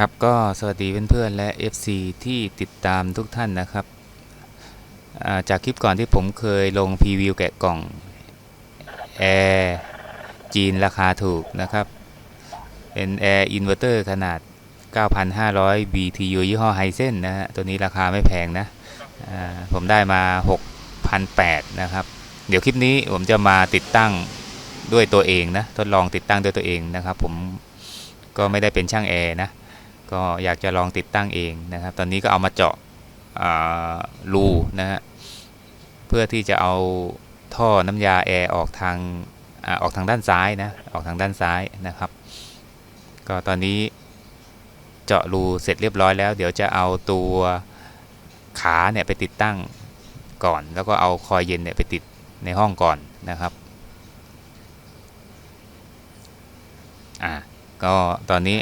ครับก็สวัสดีเพื่อนๆและ FC ที่ติดตามทุกท่านนะครับาจากคลิปก่อนที่ผมเคยลงพรีวิวแกะกล่องแอร์จีนราคาถูกนะครับ เป็นแอร์อินเวอร์เตอร์ขนาด 9,500 BTU ยี่ห้อไฮเซนนะฮะตัวนี้ราคาไม่แพงนะผมได้มา 6,800 นะครับ เดี๋ยวคลิปนี้ผมจะมาติดตั้งด้วยตัวเองนะ ทดลองติดตั้งด้วยตัวเองนะครับ ผมก็ไม่ได้เป็นช่างแอร์นะ ก็อยากจะลองติดตั้งเองนะครับ ตอนนี้ก็เอามาเจาะรูนะฮะเพื่อที่จะเอาท่อน้ำยาแอร์ออกทางอออกทางด้านซ้ายนะออกทางด้านซ้ายนะครับ ก็ตอนนี้เจาะรูเสร็จเรียบร้อยแล้ว เดี๋ยวจะเอาตัวขาเนี่ยไปติดตั้งก่อน แล้วก็เอาคอยเย็นเนี่ยไปติดในห้องก่อนนะครับอ่าก็ตอนนี้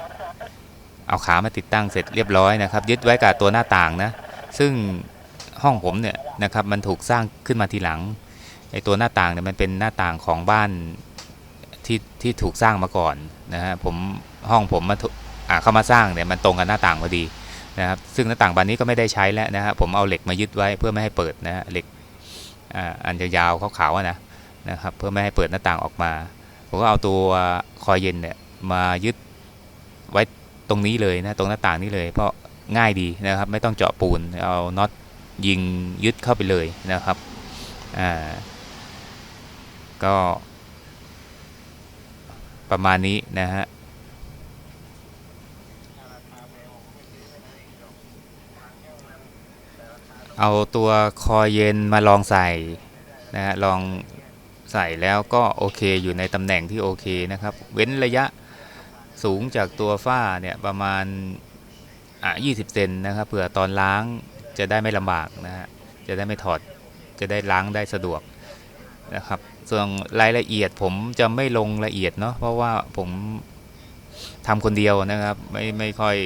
เอาขามาติดตั้งเสร็จเรียบร้อยนะครับ ยึดไว้กับตัวหน้าต่างนะ ซึ่งห้องผมเนี่ยนะครับมันถูกสร้างขึ้นมาทีหลังไอตัวหน้าต่างเนี่ยมันเป็นหน้าต่างของบ้านที่ที่ถูกสร้างมาก่อนนะฮะผมห้องผมมาถูกอ่าเข้ามาสร้างเนี่ยมันตรงกับหน้าต่างพอดีนะครับซึ่งหน้าต่างบานนี้ก็ไม่ได้ใช้แล้วนะฮะผมเอาเหล็กมายึดไว้เพื่อไม่ให้เปิดนะฮะเหล็กอ่าอันยาวๆขาวๆนะนะครับเพื่อไม่ให้เปิดหน้าต่างออกมา ผมก็เอาตัวคอยเย็นเนี่ยมายึดไว้ รงนี้เลยนะตรงหน้าต่างนี้เลย เพราะง่ายดีนะครับ ไม่ต้องเจาะปูนเอาน็อตยิงยึดเข้าไปเลยนะครับอ่าก็ ประมาณนี้นะฮะเอาตัวคอเย็นมาลองใส่นะฮะลองใส่แล้วก็โอเคอยู่ในตำแหน่งที่โอเคนะครับ เว้นระยะ สูงจากตัวฝ้าเนี่ยประมาณอะ20เซนนะครับเผื่อตอนล้างจะได้ไม่ลำบากนะฮะจะได้ไม่ถอดจะได้ล้างได้สะดวกนะครับ ส่วนรายละเอียดผมจะไม่ลงละเอียดเนาะเพราะว่าผมทำคนเดียวนะครับไม่ไม่ค่อย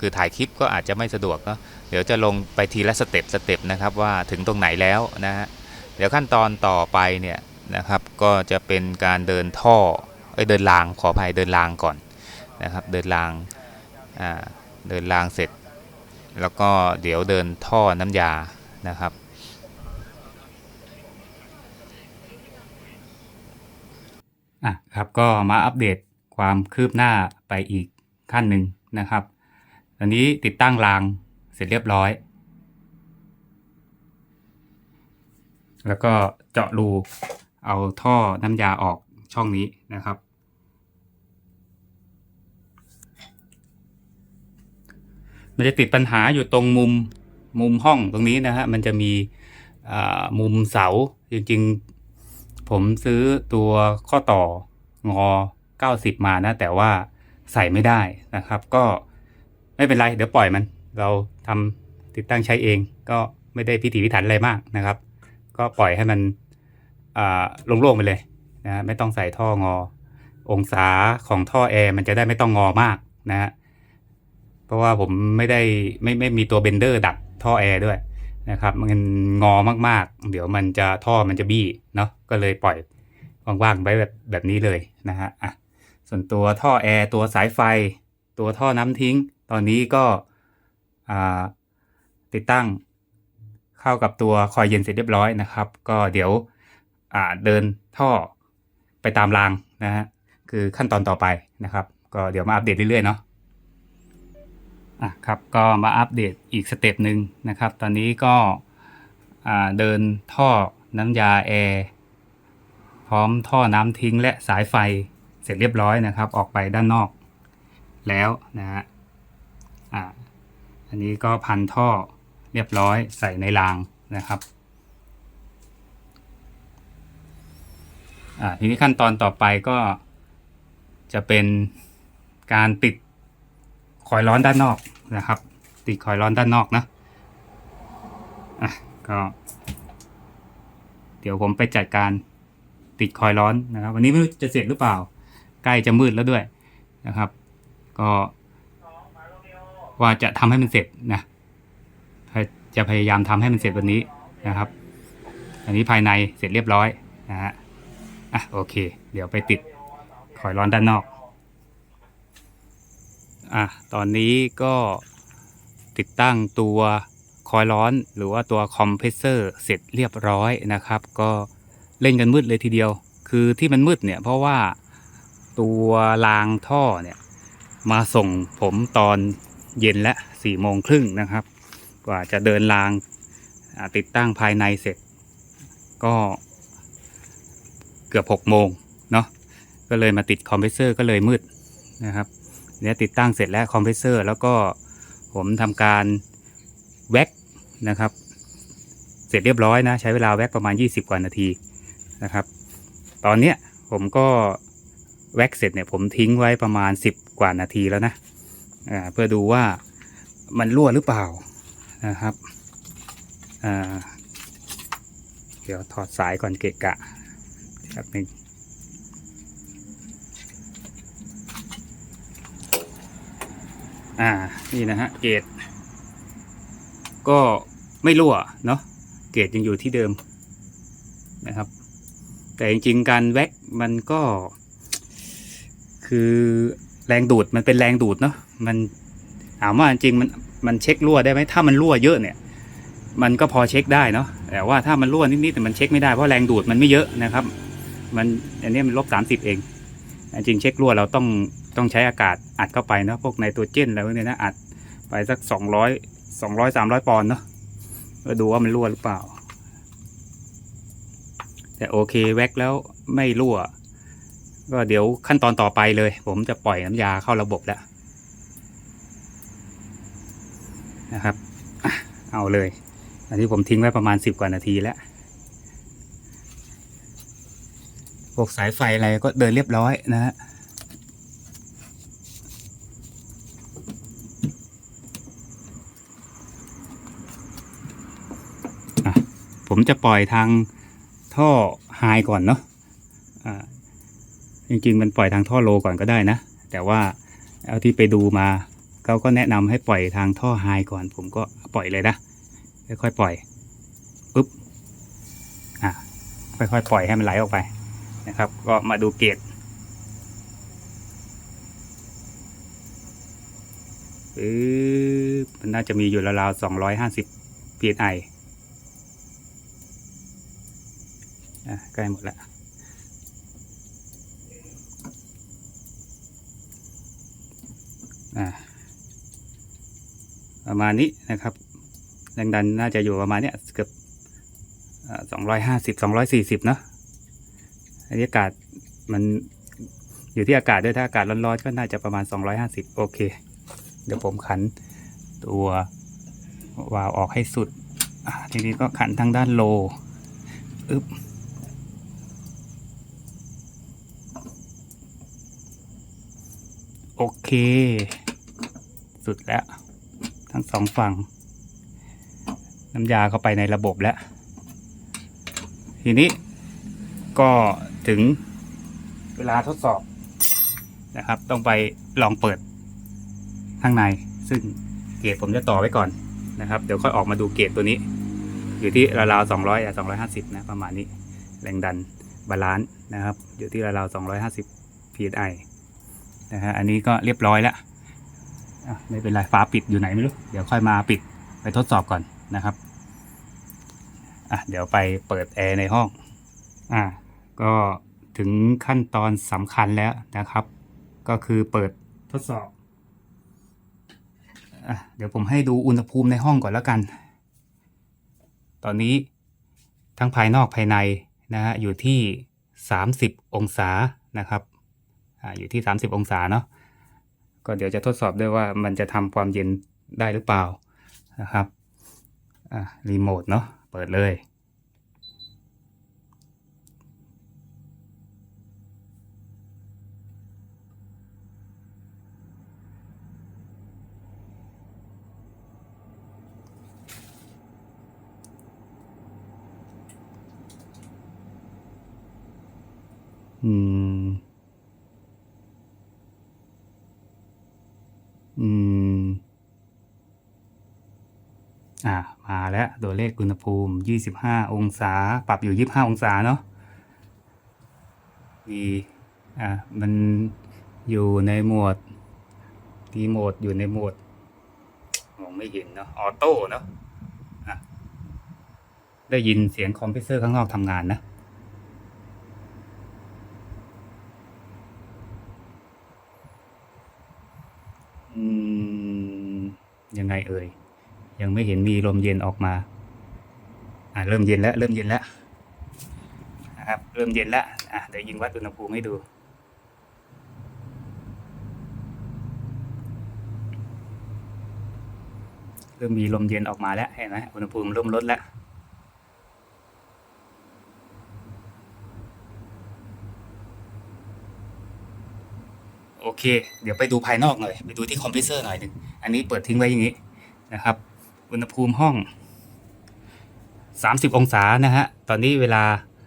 คือถ่ายคลิปก็อาจจะไม่สะดวกเนาะเดี๋ยวจะลงไปทีละสเต็ปสเต็ปนะครับว่าถึงตรงไหนแล้วนะฮะเดี๋ยวขั้นตอนต่อไปเนี่ยนะครับก็จะเป็นการเดินท่อเอ้ยเดินรางขออภัยเดินรางก่อน นะครับเดินรางาเดินรางเสร็จ แล้วก็เดี๋ยวเดินท่อน้ำยานะครับอะครับก็มาอัปเดตความคืบหน้าไปอีกขั้นหนึ่งนะครับตอนนี้ติดตั้งรางเสร็จเรียบร้อย แล้วก็เจาะรูเอาท่อน้ำยาออกช่องนี้นะครับ มันจะติดปัญหาอยู่ตรงมุมมุมห้องตรงนี้นะฮะมันจะมีมุมเสาจริงๆ ผมซื้อตัวข้อต่องอ 90 มานะ แต่ว่าใส่ไม่ได้นะครับ ก็ไม่เป็นไร เดี๋ยวปล่อยมัน เราทำติดตั้งใช้เอง ก็ไม่ได้พิถีพิถันอะไรมากนะครับ ก็ปล่อยให้มันอ่าโล่งๆไปเลยนะไม่ต้องใส่ท่องอ องศาของท่อแอร์มันจะได้ไม่ต้องงอมากนะฮะ ราะว่าผมไม่ได้ไม่ไม่มีตัวเบนเดอร์ดักท่อแอร์ด้วยนะครับมันงอมากๆ เดี๋ยวมันจะท่อมันจะบี้เนาะก็เลยปล่อยว่างๆไว้แบบแบบนี้เลยนะฮะอะส่วนตัวท่อแอร์ตัวสายไฟ ตัวท่อน้ำทิ้ง ตอนนี้ก็ติดตั้งเข้ากับตัวคอยเย็นเสร็จเรียบร้อยนะครับ ก็เดี๋ยวเดินท่อไปตามรางนะฮะคือขั้นตอนต่อไปนะครับ ก็เดี๋ยวมาอัปเดตเรื่อยๆเนาะ อะครับก็มาอัปเดตอีกสเต็ปหนึ่งนะครับ ตอนนี้ก็เดินท่อน้ำยาแอร์พร้อมท่อน้ำทิ้งและสายไฟเสร็จเรียบร้อยนะครับ ออกไปด้านนอกแล้วนะฮะอ่าอันนี้ก็พันท่อเรียบร้อยใส่ในรางนะครับอ่าทีนี้ขั้นตอนต่อไปก็จะเป็นการติด คอยร้อนด้านนอกนะครับ ติดคอยร้อนด้านนอกนะอะก็เดี๋ยวผมไปจัดการติดคอยร้อนนะครับ วันนี้ไม่รู้จะเสร็จหรือเปล่า ใกล้จะมืดแล้วด้วยนะครับ ก็ว่าจะทำให้มันเสร็จนะจะพยายามทำให้มันเสร็จวันนี้นะครับ อันนี้ภายในเสร็จเรียบร้อยนะฮะอะโอเค เดี๋ยวไปติดคอยร้อนด้านนอก อะตอนนี้ก็ติดตั้งตัวคอยล์ร้อนหรือว่าตัวคอมเพรสเซอร์เสร็จเรียบร้อยนะครับ ก็เล่นกันมืดเลยทีเดียว คือที่มันมืดเนี่ยเพราะว่าตัวรางท่อเนี่ยมาส่งผมตอนเย็นและสี่โมงครึ่งนะครับ กว่าจะเดินรางติดตั้งภายในเสร็จ ก็เกือบหกโมงเนาะก็เลยมาติดคอมเพรสเซอร์ก็เลยมืดนะครับ เนี่ยติดตั้งเสร็จแล้วคอมเพรสเซอร์แล้วก็ผมทำการแว็กนะครับ เสร็จเรียบร้อยนะ ใช้เวลาแว็กประมาณ 20 กว่านาทีนะครับ ตอนเนี้ยผมก็แว็กเสร็จเนี่ยผมทิ้งไว้ประมาณ 10 กว่านาทีแล้วนะเพื่อดูว่ามันรั่วหรือเปล่านะครับเดี๋ยวถอดสายก่อนเกะกะแป๊บนึ่ง อ่า นี่นะฮะ เกรดก็ไม่รั่วเนาะ เกรดยังอยู่ที่เดิมนะครับ แต่จริงๆ การแว็กมันก็ คือแรงดูดมันเป็นแรงดูดเนาะ มันถามว่าจริงมันมันเช็ครั่วได้ไหมถ้ามันรั่วเยอะเนี่ย มันก็พอเช็คได้เนาะ แต่ว่าถ้ามันรั่วนิดๆแต่มันเช็คไม่ได้เพราะแรงดูดมันไม่เยอะนะครับ มันอันนี้มันลบสามสิบเอง จริงเช็ครั่วเราต้อง ต้องใช้อากาศอัดเข้าไปเนาะพวกไนโตรเจนอะไรพวกนี้นะอัดไปสักสองร้อยสองร้อยสามร้อยปอนด์เนาะก็ดูว่ามันรั่วหรือเปล่า แต่โอเคแว็กแล้วไม่รั่ว ก็เดี๋ยวขั้นตอนต่อไปเลย ผมจะปล่อยน้ำยาเข้าระบบแล้วนะครับเอาเลย อันนี้ผมทิ้งไว้ประมาณสิบกว่านาทีแล้วพวกสายไฟอะไรก็เดินเรียบร้อยนะฮะ ผมจะปล่อยทางท่อไฮก่อนเนาะอ่าจริงๆ มันปล่อยทางท่อโลก่อนก็ได้นะ แต่ว่าเอาที่ไปดูมาเขาก็แนะนำให้ปล่อยทางท่อไฮก่อน ผมก็ปล่อยเลยนะค่อยๆปล่อยปุ๊บอะค่อยๆปล่อยให้มันไหลออกไปนะครับ ก็มาดูเกรดปึ๊บมันน่าจะมีอยู่ราวๆสองร้อยห้าสิบ psi อะใกล้หมดล้วอะประมาณนี้นะครับแรงดันน่าจะอยู่ประมาณเนี้ยเกือบสองร้อยห้าสิบสองร้อยสี่สิบเนาะอันนี้อากาศมันอยู่ที่อากาศด้วยถ้าอากาศร้อนๆก็น่าจะประมาณ 250 โอเค เดี๋ยวผมขันตัววาล์วออกให้สุดทีนี้ก็ขันทางด้านโลอึ๊บโอเค สุดแล้ว ทั้งสองฝั่ง น้ำยาเข้าไปในระบบแล้ว ทีนี้ก็ถึงเวลาทดสอบนะครับ ต้องไปลองเปิดข้างใน ซึ่งเกรดผมจะต่อไว้ก่อนนะครับ เดี๋ยวค่อยออกมาดูเกรดตัวนี้ อยู่ที่ราวๆสองร้อยสองร้อยห้าสิบนะประมาณนี้ แรงดันบาลานซ์นะครับ อยู่ที่ราวๆสองร้อยห้าสิบ psi นะฮะอันนี้ก็เรียบร้อยแล้วไม่เป็นไรฟ้าปิดอยู่ไหนไม่รู้ เดี๋ยวค่อยมาปิดไปทดสอบก่อนนะครับอะเดี๋ยวไปเปิดแอร์ในห้องอ่าก็ถึงขั้นตอนสำคัญแล้วนะครับ ก็คือเปิดทดสอบอะเดี๋ยวผมให้ดูอุณหภูมิในห้องก่อนแล้วกัน ตอนนี้ทั้งภายนอกภายในนะฮะอยู่ที่ 30 องศานะครับ อยู่ที่ 30 องศาเนาะก็เดี๋ยวจะทดสอบด้วยว่ามันจะทำความเย็นได้หรือเปล่านะครับรีโมทเนาะเปิดเลยอืม อืม อ่ามาแล้วตัวเลขอุณหภูมิ 25 องศา ปรับอยู่ 25 องศาเนาะมีอ่ามันอยู่ในหมวดรีโหมทอยู่ในโหมดมองไม่เห็นเนาะออโต้เนาะอะได้ยินเสียงคอมเพรสเซอร์ข้างนอกทำงานนะอืมยังไงเอ่ย ยังไม่เห็นมีลมเย็นออกมา อ่าเริ่มเย็นแล้ว เริ่มเย็นแล้วนะครับ เริ่มเย็นแล้วอะเดี๋ยวยิงวัดอุณหภูมิให้ดูเริ่มมีลมเย็นออกมาแล้วเห็นไหมอุณหภูมิเริ่มลดแล้วโอเค เดี๋ยวไปดูภายนอกหน่อย ไปดูที่คอมเพรสเซอร์หน่อยหนึ่งอันนี้เปิดทิ้งไว้อย่างนี้นะครับ อุณหภูมิห้อง 30 องศานะฮะ ตอนนี้เวลา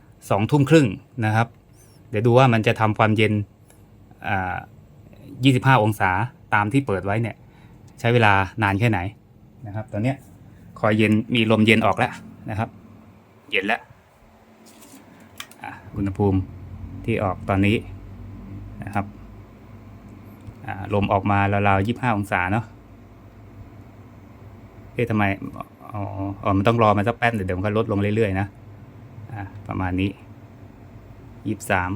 2ทุ่มครึ่งนะครับ เดี๋ยวดูว่ามันจะทำความเย็นอ่า25 องศาตามที่เปิดไว้เนี่ย ใช้เวลานานแค่ไหนนะครับ ตอนนี้คอยเย็นมีลมเย็นออกแล้วนะครับ เย็นแล้วอะอุณหภูมิที่ออกตอนนี้นะครับอ่าลมออกมาราวๆยี่ห้าองศาเนาะ เอ๊ะทำไมอ๋อออมันต้องรอมาสักแป๊บเดี๋ยวเดี๋ยวมันก็ลดลงเรื่อยๆนะอ่าประมาณนี้ยี่สาม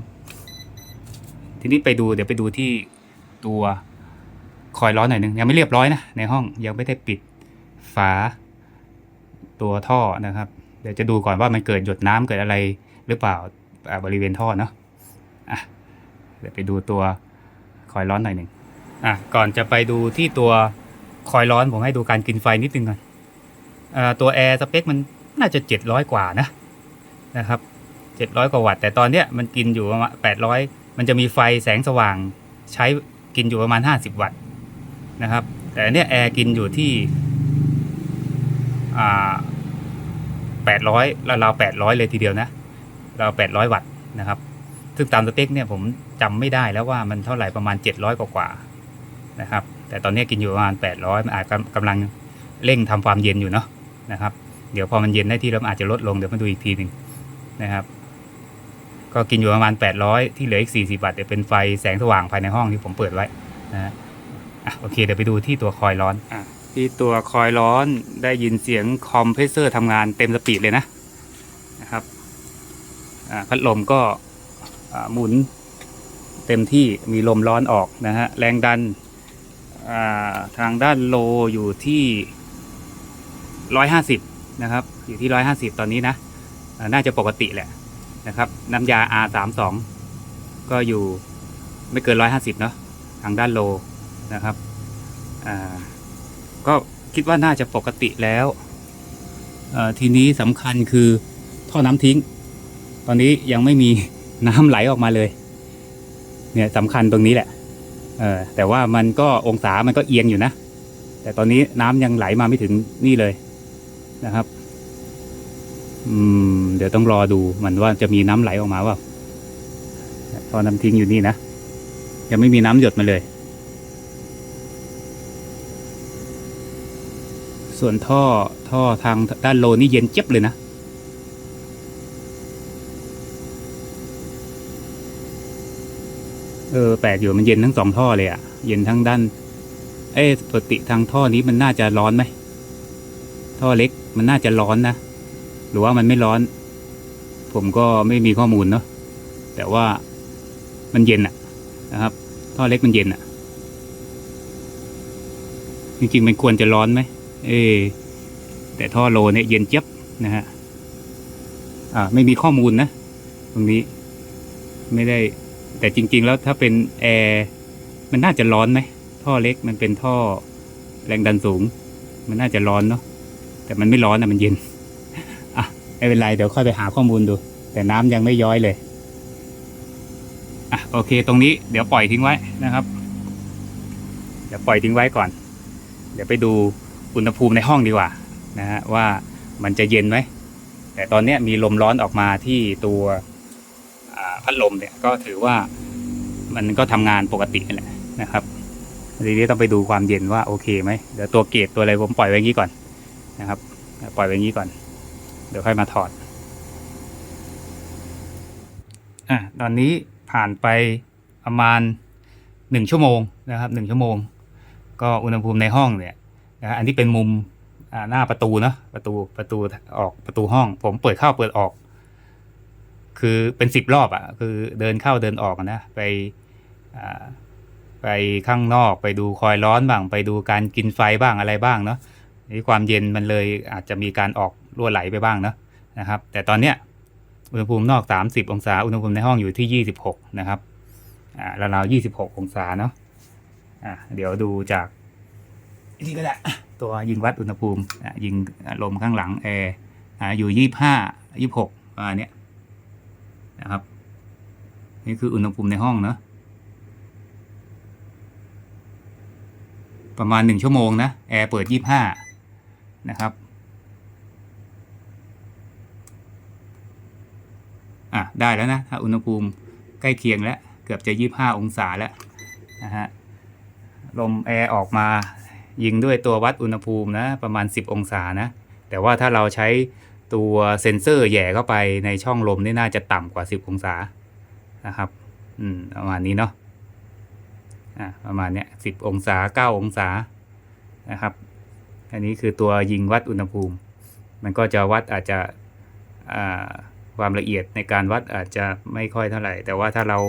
ทีนี้ไปดูเดี๋ยวไปดูที่ตัวคอยร้อนหน่อยนึงยังไม่เรียบร้อยนะในห้องยังไม่ได้ปิดฝาตัวท่อนะครับ เดี๋ยวจะดูก่อนว่ามันเกิดหยดน้ำเกิดอะไรหรือเปล่าอ่าบริเวณท่อเนาะอะเดี๋ยวไปดูตัวคอยร้อนหน่อยหนึ่งอะก่อนจะไปดูที่ตัว คอยร้อนผมให้ดูการกินไฟนิดนึงก่อนอ่าตัวแอร์สเปคมันน่าจะเจ็ดร้อยกว่านะนะครับเจ็ดร้อยกว่าวัตต์แต่ตอนเนี้ยมันกินอยู่ประมาณแปดร้อยมันจะมีไฟแสงสว่างใช้กินอยู่ประมาณห้าสิบวัตต์นะครับ แต่เนี้ยแอร์กินอยู่ที่อ่าแปดร้อยราวๆแปดร้อยเลยทีเดียวนะราวแปดร้อยวัตต์นะครับ ซึ่งตามสเปคเนี่ยผมจำไม่ได้แล้วว่ามันเท่าไหร่ประมาณ 700 กว่าๆนะครับ แต่ตอนนี้กินอยู่ประมาณ 800มันอาจกำกำลังเร่งทำความเย็นอยู่เนาะนะครับ เดี๋ยวพอมันเย็นได้ที่แล้วอาจจะลดลงเดี๋ยวมาดูอีกทีหนึ่งนะครับ ก็กินอยู่ประมาณ 800 ที่เหลืออีก 40วัตต์เดี๋ยวเป็นไฟแสงสว่างภายในห้องที่ผมเปิดไว้นะฮะอะโอเคเดี๋ยวไปดูที่ตัวคอยล์ร้อนอะที่ตัวคอยล์ร้อนได้ยินเสียงคอมเพรสเซอร์ทำงานเต็มสปีดเลยนะนะครับอ่าพัดลมก็อ่าหมุนเต็มที่มีลมร้อนออกนะฮะแรงดัน ทางด้านโลอยู่ที่ร้อยห้าสิบนะครับ อยู่ที่ร้อยห้าสิบตอนนี้นะ น่าจะปกติแหละนะครับ น้ำยา R สามสองก็อยู่ไม่เกินร้อยห้าสิบเนาะทางด้านโลนะครับก็คิดว่าน่าจะปกติแล้วทีนี้สำคัญคือท่อน้ำทิ้ง ตอนนี้ยังไม่มีน้ำไหลออกมาเลย เนี่ยสำคัญตรงนี้แหละ เออแต่ว่ามันก็องศามันก็เอียงอยู่นะ แต่ตอนนี้น้ำยังไหลมาไม่ถึงนี่เลยนะครับ อืม เดี๋ยวต้องรอดูมันว่าจะมีน้ำไหลออกมาว่าตอนน้ำทิ้งอยู่นี่นะยังไม่มีน้ำหยดมาเลย ส่วนท่อท่อทางด้านโลนี่เย็นเจ็บเลยนะ ออแปลกอยู่มันเย็นทั้งสองท่อเลยอะ่ะเย็นทั้งด้าน เอ้ปกติทางท่อนี้มันน่าจะร้อนไหมท่อเล็กมันน่าจะร้อนนะหรือว่ามันไม่ร้อน ผมก็ไม่มีข้อมูลเนาะแต่ว่ามันเย็นอะนะครับ ท่อเล็กมันเย็นอะจริงๆมันควรจะร้อนไหมเออแต่ท่อโลเนี่ยเย็นเจี๊ยบนะฮะอ่าไม่มีข้อมูลนะ ตรงนี้ไม่ได้ แต่จริง ๆ แล้วถ้าเป็นแอร์มันน่าจะร้อนไหมท่อเล็กมันเป็นท่อแรงดันสูง มันน่าจะร้อนเนาะแต่มันไม่ร้อนนะมันเย็นอะไม่เป็นไรเดี๋ยวค่อยไปหาข้อมูลดู แต่น้ำยังไม่ย้อยเลยอะโอเค ตรงนี้เดี๋ยวปล่อยทิ้งไว้นะครับ เดี๋ยวปล่อยทิ้งไว้ก่อน เดี๋ยวไปดูอุณหภูมิในห้องดีกว่านะฮะว่ามันจะเย็นไหมแต่ตอนนี้มีลมร้อนออกมาที่ตัว พัดลมเนี่ยก็ถือว่ามันก็ทำงานปกติแหละนะครับทีนี้ต้องไปดูความเย็นว่าโอเคไหมเดี๋ยวตัวเกตตัวอะไรผมปล่อยไว้งี้ก่อนนะครับ ปล่อยไว้งี้ก่อน เดี๋ยวค่อยมาถอดอะตอนนี้ผ่านไปประมาณหนึ่งชั่วโมงนะครับหนึ่งชั่วโมง ก็อุณหภูมิในห้องเนี่ยนะอันที่เป็นมุมหน้าประตูเนาะประตูประตูออกประตูห้อง ผมเปิดเข้าเปิดออก คือเป็นสิบรอบอะ่ะ คือเดินเข้าเดินออกนะ ไปไปข้างนอกไปดูคอยร้อนบ้าง ไปดูการกินไฟบ้างอะไรบ้างเนาะนี่ความเย็นมันเลยอาจจะมีการออกรั่วไหลไปบ้างเนาะนะครับ แต่ตอนเนี้ยอุณหภูมินอก 30 องศา อุณหภูมิในห้องอยู่ที่ 26 นะครับอ่าราวๆ26 องศาเนาะอะเดี๋ยวดูจากนี่ก็ได้ตัวยิงวัดอุณหภูมิอะยิงลมข้างหลังแอร์อะอยู่ 25 26ประมาเนี้ย นะครับ นี่คืออุณหภูมิในห้องเนอะประมาณหนึ่งชั่วโมงนะ แอร์เปิดยี่ห้านะครับอะได้แล้วนะถ้าอุณหภูมิใกล้เคียงแล้ว เกือบจะยี่ห้าองศาแล้วนะฮะลมแอร์ออกมายิงด้วยตัววัดอุณหภูมินะประมาณ 10 องศานะ แต่ว่าถ้าเราใช้ ตัวเซ็นเซอร์แย่เข้าไปในช่องลมนี่น่าจะต่ำกว่า 10 องศานะครับอืมประมาณนี้เนาะอ่าประมาณเนี้ย10องศา 9 องศานะครับ อันนี้คือตัวยิงวัดอุณหภูมิ มันก็จะวัดอาจจะอ่าความละเอียดในการวัดอาจจะไม่ค่อยเท่าไหร่ แต่ว่าถ้าเรา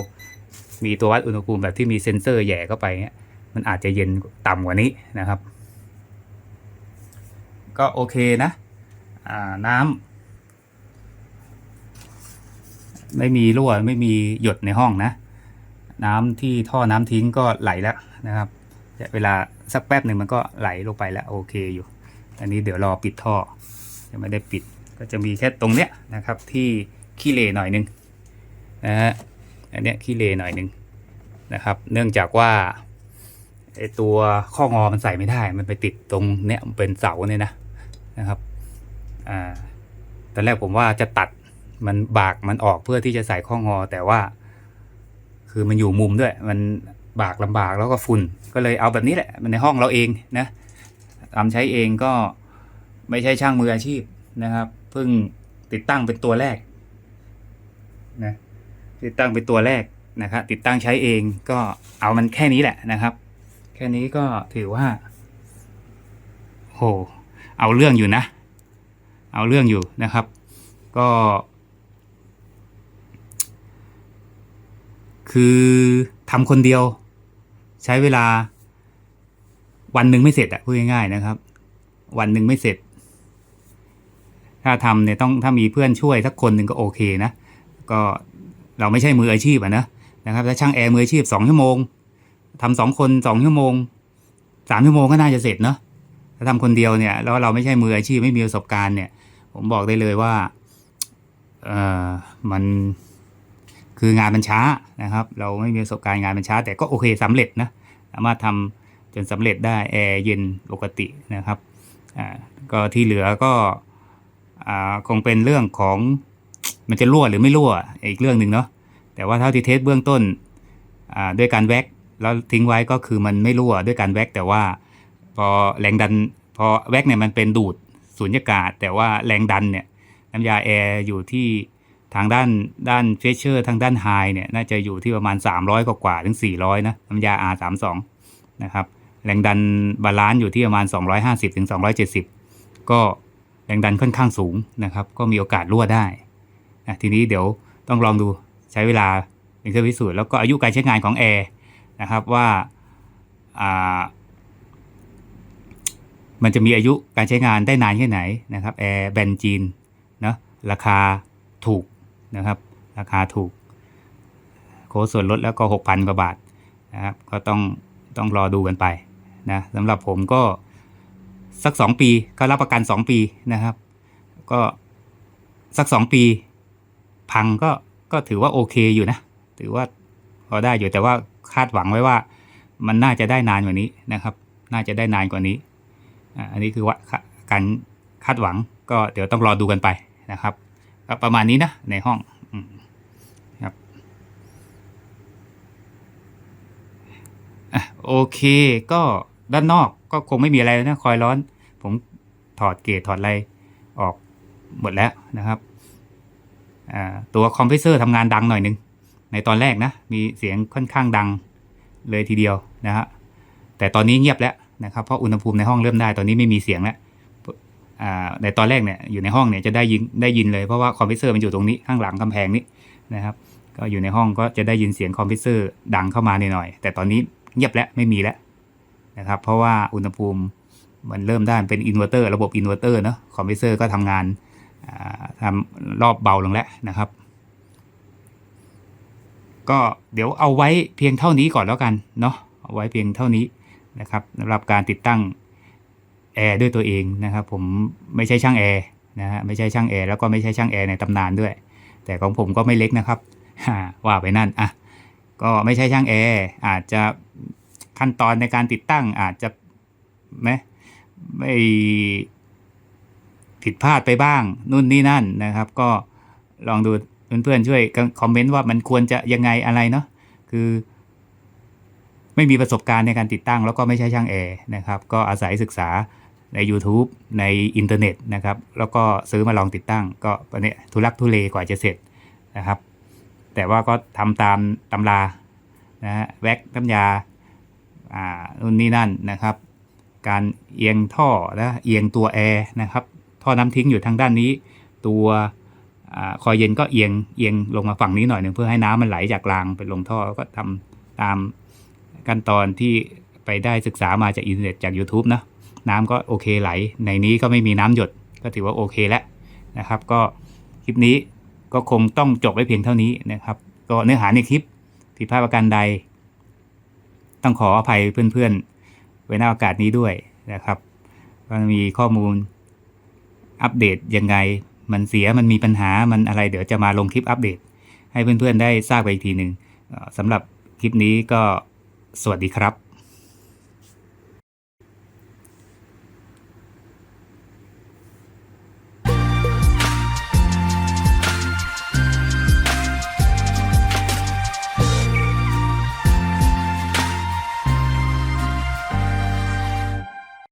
มีตัววัดอุณหภูมิแบบที่มีเซ็นเซอร์แย่เข้าไปเนี่ยมันอาจจะเย็นต่ำกว่านี้นะครับ ก็โอเคนะ น้ำไม่มีรั่วไม่มีหยดในห้องนะ น้ำที่ท่อน้ำทิ้งก็ไหลแล้วนะครับเวลาสักแป๊บหนึ่งมันก็ไหลลงไปแล้วโอเคอยู่ อันนี้เดี๋ยวรอปิดท่อยังไม่ได้ปิดก็จะมีแค่ตรงเนี้ยนะครับที่ขี้เลหน่อยนึงนะฮะอันเนี้ยขี้เลหน่อยนึงนะครับ เนื่องจากว่าไอตัวข้องอมันใส่ไม่ได้ มันไปติดตรงเนี้ยเป็นเสาเนี่ยนะนะครับ อ่าตอนแรกผมว่าจะตัดมันบากมันออกเพื่อที่จะใส่ข้องอ แต่ว่า คือมันอยู่มุมด้วย มันบากลำบากแล้วก็ฝุ่น ก็เลยเอาแบบนี้แหละ มันในห้องเราเองนะทำใช้เองก็ไม่ใช่ช่างมืออาชีพนะครับ เพิ่งติดตั้งเป็นตัวแรกนะติดตั้งเป็นตัวแรกนะครับติดตั้งใช้เองก็เอามันแค่นี้แหละนะครับ แค่นี้ก็ถือว่าโหเอาเรื่องอยู่นะ เอาเรื่องอยู่นะครับ ก็ คือทำคนเดียวใช้เวลา วันหนึ่งไม่เสร็จอะพูดง่ายๆนะครับ วันหนึ่งไม่เสร็จ ถ้าทำเนี่ยต้องถ้ามีเพื่อนช่วยสักคนหนึ่งก็โอเคนะ ก็เราไม่ใช่มืออาชีพอะนะนะครับถ้าช่างแอร์มืออาชีพสองชั่วโมงทำสองคนสองชั่วโมงสามชั่วโมงก็น่าจะเสร็จเนาะถ้าทำคนเดียวเนี่ยแล้วเราไม่ใช่มืออาชีพไม่มีประสบการณ์เนี่ย ผมบอกได้เลยว่าเออมันคืองานมันช้านะครับ เราไม่มีประสบการณ์งานมันช้า แต่ก็โอเคสำเร็จนะสามารถทำจนสำเร็จได้แอร์เย็นปกตินะครับอ่าก็ที่เหลือก็อ่าคงเป็นเรื่องของมันจะรั่วหรือไม่รั่วอีกเรื่องหนึ่งเนาะแต่ว่าเท่าที่เทสเบื้องต้นอ่าด้วยการแว็กแล้วทิ้งไว้ก็คือมันไม่รั่วด้วยการแว็กแต่ว่าพอแรงดันพอแว็กเนี่ยมันเป็นดูด สูญญากาศ แต่ว่าแรงดันเนี่ยน้ำยาแอร์อยู่ที่ทางด้านด้านเฟเชอร์ทางด้านไฮเนี่ยน่าจะอยู่ที่ประมาณ 300 กว่ากว่าถึง 400 นะน้ำยา R32 นะครับแรงดันบาลานซ์อยู่ที่ประมาณ 250ถึง270 ก็แรงดันค่อนข้างสูงนะครับ ก็มีโอกาสรั่วได้นะทีนี้เดี๋ยวต้องลองดูใช้เวลาเป็นเครื่องพิสูจน์แล้วก็อายุการใช้งานของแอร์นะครับว่า มันจะมีอายุการใช้งานได้นานแค่ไหนนะครับแอร์แบนจีนเนาะราคาถูกนะครับ ราคาถูก โค้ดส่วนลดแล้วก็ 6,000 กว่าบาทนะครับก็ต้องต้องรอดูกันไปนะสำหรับผมก็สัก 2 ปีก็รับประกัน 2 ปีนะครับ ก็สัก 2 ปี พังก็ก็ถือว่าโอเคอยู่นะ ถือว่าพอได้อยู่แต่ว่าคาดหวังไว้ว่า มันน่าจะได้นานกว่านี้นะครับ น่าจะได้นานกว่านี้ อันนี้คือว่าการคาดหวังก็เดี๋ยวต้องรอดูกันไปนะครับประมาณนี้นะในห้องครับโอเคก็ด้านนอกก็คงไม่มีอะไรนะคอยร้อน ผมถอดเกจถอดอะไรออกหมดแล้วนะครับตัวคอมเพรสเซอร์ทำงานดังหน่อยหนึง ในตอนแรกนะ มีเสียงค่อนข้างดังเลยทีเดียวนะฮะแต่ตอนนี้เงียบแล้ว นะครับเพราะอุณหภูมิในห้องเริ่มได้ตอนนี้ไม่มีเสียงแล้วอ่าในตอนแรกเนี่ยอยู่ในห้องเนี่ยจะได้ยินได้ยินเลยเพราะว่าคอมพิวเซอร์มันอยู่ตรงนี้ข้างหลังกำแพงนี้นะครับ ก็อยู่ในห้องก็จะได้ยินเสียงคอมพิวเซอร์ดังเข้ามาหน่อยๆแต่ตอนนี้เงียบแล้วไม่มีแล้วนะครับ เพราะว่าอุณหภูมิมันเริ่มได้เป็นอินเวอร์เตอร์ระบบอินเวอร์เตอร์เนาะคอมพิวเซอร์ก็ทำงานอ่าทำรอบเบาลงแล้วนะครับ ก็เดี๋ยวเอาไว้เพียงเท่านี้ก่อนแล้วกันเนาะเอาไว้เพียงเท่านี้ นะครับสำหรับการติดตั้งแอร์ด้วยตัวเองนะครับ ผมไม่ใช่ช่างแอร์นะฮะไม่ใช่ช่างแอร์แล้วก็ไม่ใช่ช่างแอร์ในตำนานด้วย แต่ของผมก็ไม่เล็กนะครับว่าไปนั่นอะก็ไม่ใช่ช่างแอร์อาจจะขั้นตอนในการติดตั้งอาจจะไหมไม่ผิดพลาดไปบ้าง นู่นนี่นั่นนะครับ ก็ลองดูเพื่อนๆช่วยคอมเมนต์ว่ามันควรจะยังไงอะไรเนาะคือ ไม่มีประสบการณ์ในการติดตั้ง แล้วก็ไม่ใช่ช่างแอร์นะครับ ก็อาศัยศึกษาใน YouTube ในอินเทอร์เน็ตนะครับ แล้วก็ซื้อมาลองติดตั้ง ก็วันนี้ทุลักทุเลกว่าจะเสร็จนะครับ แต่ว่าก็ทำตามตำรานะฮะแว็กน้ำยาอ่านู่นนี่นั่นนะครับ การเอียงท่อและเอียงตัวแอร์นะครับ ท่อน้ำทิ้งอยู่ทางด้านนี้ ตัวอาคอยเย็นก็เอียงเอียงลงมาฝั่งนี้หน่อยหนึ่งเพื่อให้น้ำมันไหลจากรางไปลงท่อก็ทำตาม ขั้นตอนที่ไปได้ศึกษามาจากอินเทอร์เน็ตจาก YouTube นะน้ำก็โอเคไหล ในนี้ก็ไม่มีน้ำหยดก็ถือว่าโอเคแล้วนะครับ ก็คลิปนี้ก็คงต้องจบไว้เพียงเท่านี้นะครับ ก็เนื้อหาในคลิปผิดพลาดประการใด ต้องขออภัยเพื่อนๆ ไว้ในโอากาสนี้ด้วยนะครับว่ามีข้อมูลอัปเดตยังไง มันเสียมันมีปัญหามันอะไร เดี๋ยวจะมาลงคลิปอัปเดต ให้เพื่อนๆได้ทราบไปอีกทีหนึ่งสำหรับคลิปนี้ก็ สวัสดีครับ